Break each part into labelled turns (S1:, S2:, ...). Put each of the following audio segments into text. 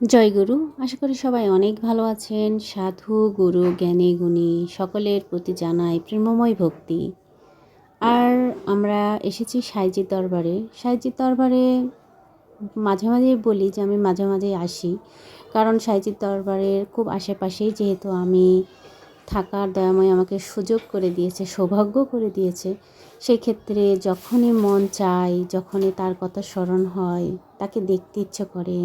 S1: জয় গুরু। আশা করি সবাই অনেক ভালো আছেন। সাধু, গুরু, জ্ঞানী, গুণী, সকলের প্রতি জানাই প্রেমময় ভক্তি। আর আমরা এসেছি সাইজির দরবারে। সাইজির দরবারে মাঝে মাঝে বলি যে আমি মাঝে মাঝে আসি। কারণ সাইজির দরবারের খুব আশেপাশেই যেহেতু আমি থাকার দয়াময় আমাকে সুযোগ করে দিয়েছে, সৌভাগ্য করে দিয়েছে সেই ক্ষেত্রে যখনই মন চায়, যখনই তার কথা স্মরণ হয়, তাকে দেখতে ইচ্ছে করে।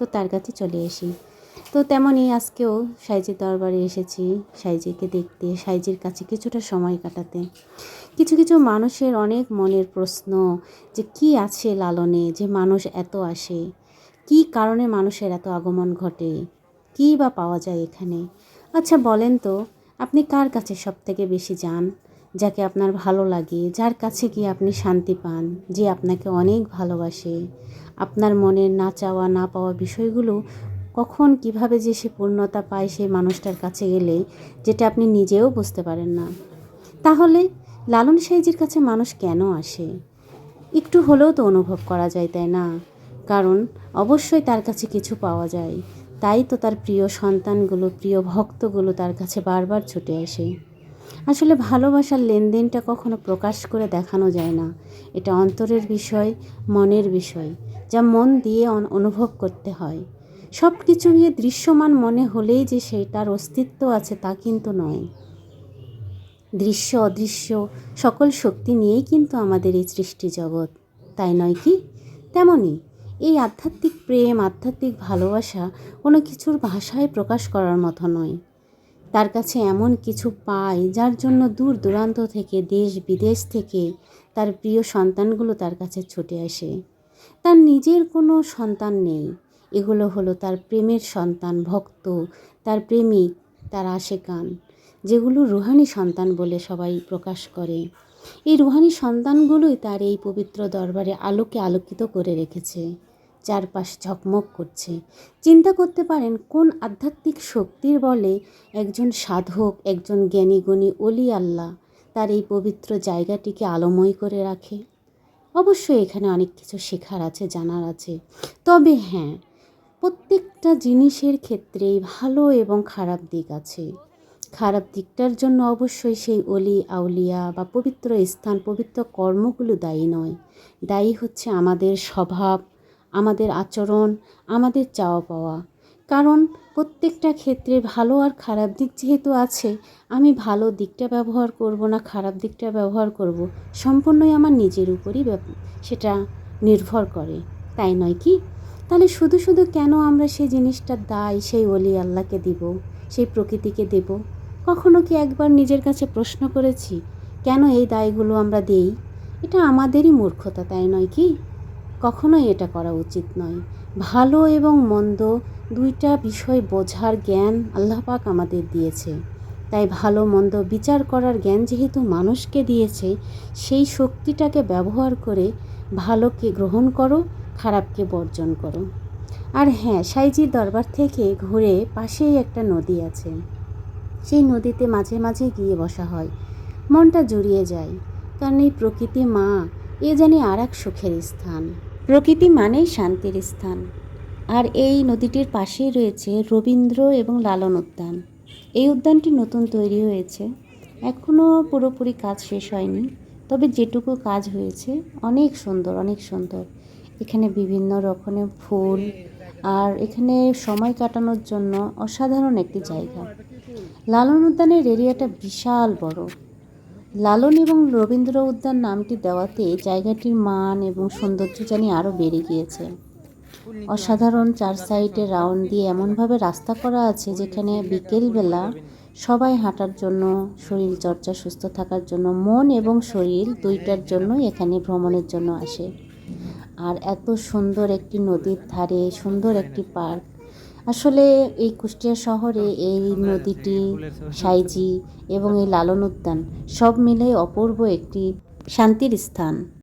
S1: তো তার কাছে চলে আসি। তো তেমনই আজকেও সাইজির দরবারে এসেছি, সাইজিকে দেখতে, সাইজির কাছে কিছুটা সময় কাটাতে। কিছু কিছু মানুষের অনেক মনের প্রশ্ন যে কি আছে লালনে, যে মানুষ এত আসে? কি কারণে মানুষের এত আগমন ঘটে? কী বা পাওয়া যায় এখানে? আচ্ছা বলেন তো, আপনি কার কাছে সব থেকে বেশি যান? যাকে আপনার ভালো লাগে, যার কাছে গিয়ে আপনি শান্তি পান, যে আপনাকে অনেক ভালোবাসে। আপনার মনের না চাওয়া, না পাওয়া বিষয়গুলো কখন কীভাবে যে সে পূর্ণতা পায় সেই মানুষটার কাছে গেলে যেটা আপনি নিজেও বুঝতে পারেন না। তাহলে লালন সাইজির কাছে মানুষ কেন আসে? একটু হলেও তো অনুভব করা যায়, তাই না? কারণ অবশ্যই তার কাছে কিছু পাওয়া যায়। তাই তো তার প্রিয় সন্তানগুলো, প্রিয় ভক্তগুলো তার কাছে বারবার ছুটে আসে। আসলে ভালোবাসার লেনদেনটা কখনো প্রকাশ করে দেখানো যায় না। এটা অন্তরের বিষয়, মনের বিষয়, যা মন দিয়ে অনুভব করতে হয়। সব কিছু নিয়ে দৃশ্যমান মনে হলেই যে সেইটার অস্তিত্ব আছে তা কিন্তু নয়। দৃশ্য, অদৃশ্য, সকল শক্তি নিয়েই কিন্তু আমাদের এই সৃষ্টি জগৎ, তাই নয় কি? তেমনই, এই আধ্যাত্মিক প্রেম, আধ্যাত্মিক ভালোবাসা কোনো কিছুর ভাষায় প্রকাশ করার মতো নয়। তার কাছে এমন কিছু পায় যার জন্য দূর দূরান্ত থেকে, দেশ বিদেশ থেকে তার প্রিয় সন্তানগুলো তার কাছে ছুটে আসে। তার নিজের কোনো সন্তান নেই। এগুলো হলো তার প্রেমের সন্তান, ভক্ত, তার প্রেমিক, তার আশেকান, যেগুলো রুহানি সন্তান বলে সবাই প্রকাশ করে। এই রুহানি সন্তানগুলোই তার এই পবিত্র দরবারে আলোকে আলোকিত করে রেখেছে। চারপাশ ঝকমক করছে। চিন্তা করতে পারেন, কোন আধ্যাত্মিক শক্তির বলে একজন সাধক, একজন জ্ঞানী গুণী অলি আল্লাহ তার এই পবিত্র জায়গাটিকে আলোময় করে রাখে? অবশ্যই এখানে অনেক কিছু শেখার আছে, জানার আছে। তবে হ্যাঁ প্রত্যেকটা জিনিসের ক্ষেত্রেই ভালো এবং খারাপ দিক আছে। খারাপ দিকটার জন্য অবশ্যই সেই অলি, আউলিয়া বা পবিত্র স্থান, পবিত্র কর্মগুলো দায়ী নয়। দায়ী হচ্ছে আমাদের স্বভাব আমাদের আচরণ, আমাদের চাওয়া পাওয়া কারণ প্রত্যেকটা ক্ষেত্রে ভালো আর খারাপ দিক যেহেতু আছে, আমি ভালো দিকটা ব্যবহার করব না খারাপ দিকটা ব্যবহার করব, সম্পূর্ণই আমার নিজের উপরই সেটা নির্ভর করে, তাই নয় কি? তাহলে শুধু শুধু কেন আমরা সেই জিনিসটার দায়, সেই অলি আল্লাহকে দিব, সেই প্রকৃতিকে দেব? কখনো কি একবার নিজের কাছে প্রশ্ন করেছি, কেন এই দায়গুলো আমরা দেই? এটা আমাদেরই মূর্খতা, তাই নয় কি? কখনোই এটা করা উচিত নয়। ভালো এবং মন্দ দুইটা বিষয় বোঝার জ্ঞান আল্লাহ পাক আমাদের দিয়েছে। তাই ভালো মন্দ বিচার করার জ্ঞান যেহেতু মানুষকে দিয়েছে, সেই শক্তিটাকে ব্যবহার করে ভালোকে গ্রহণ করো, খারাপকে বর্জন করো। আর হ্যাঁ সাইজির দরবার থেকে ঘুরে পাশেই একটা নদী আছে। সেই নদীতে মাঝে মাঝে গিয়ে বসা হয়। মনটা জুড়িয়ে যায়। কারণ এই প্রকৃতি মা, এ জানি আর এক সুখের স্থান। প্রকৃতি মানেই শান্তির স্থান। আর এই নদীটির পাশেই রয়েছে রবীন্দ্র এবং লালন উদ্যান। এই উদ্যানটি নতুন তৈরি হয়েছে। এখনও পুরোপুরি কাজ শেষ হয়নি, তবে যেটুকু কাজ হয়েছে, অনেক সুন্দর অনেক সুন্দর। এখানে বিভিন্ন রকমের ফুল আর এখানে সময় কাটানোর জন্য অসাধারণ একটি জায়গা। লালন উদ্যানের এরিয়াটা বিশাল বড়। লালন এবং রবীন্দ্র উদ্যান নামটি দেওয়াতে জায়গাটির মান এবং সৌন্দর্য জানি আরও বেড়ে গিয়েছে। অসাধারণ চার সাইডে রাউন্ড দিয়ে এমনভাবে রাস্তা করা আছে যেখানে বিকেলবেলা সবাই হাঁটার জন্য, শরীর চর্চা, সুস্থ থাকার জন্য, মন এবং শরীর দুইটার জন্য এখানে ভ্রমণের জন্য আসে। আর এত সুন্দর একটি নদীর ধারে, সুন্দর একটি পার্ক আসলে এই কুষ্টিয়া শহরে এই নদীটি সাইজি এবং এই লালন উদ্যান সব মিলে অপূর্ব একটি শান্তির স্থান।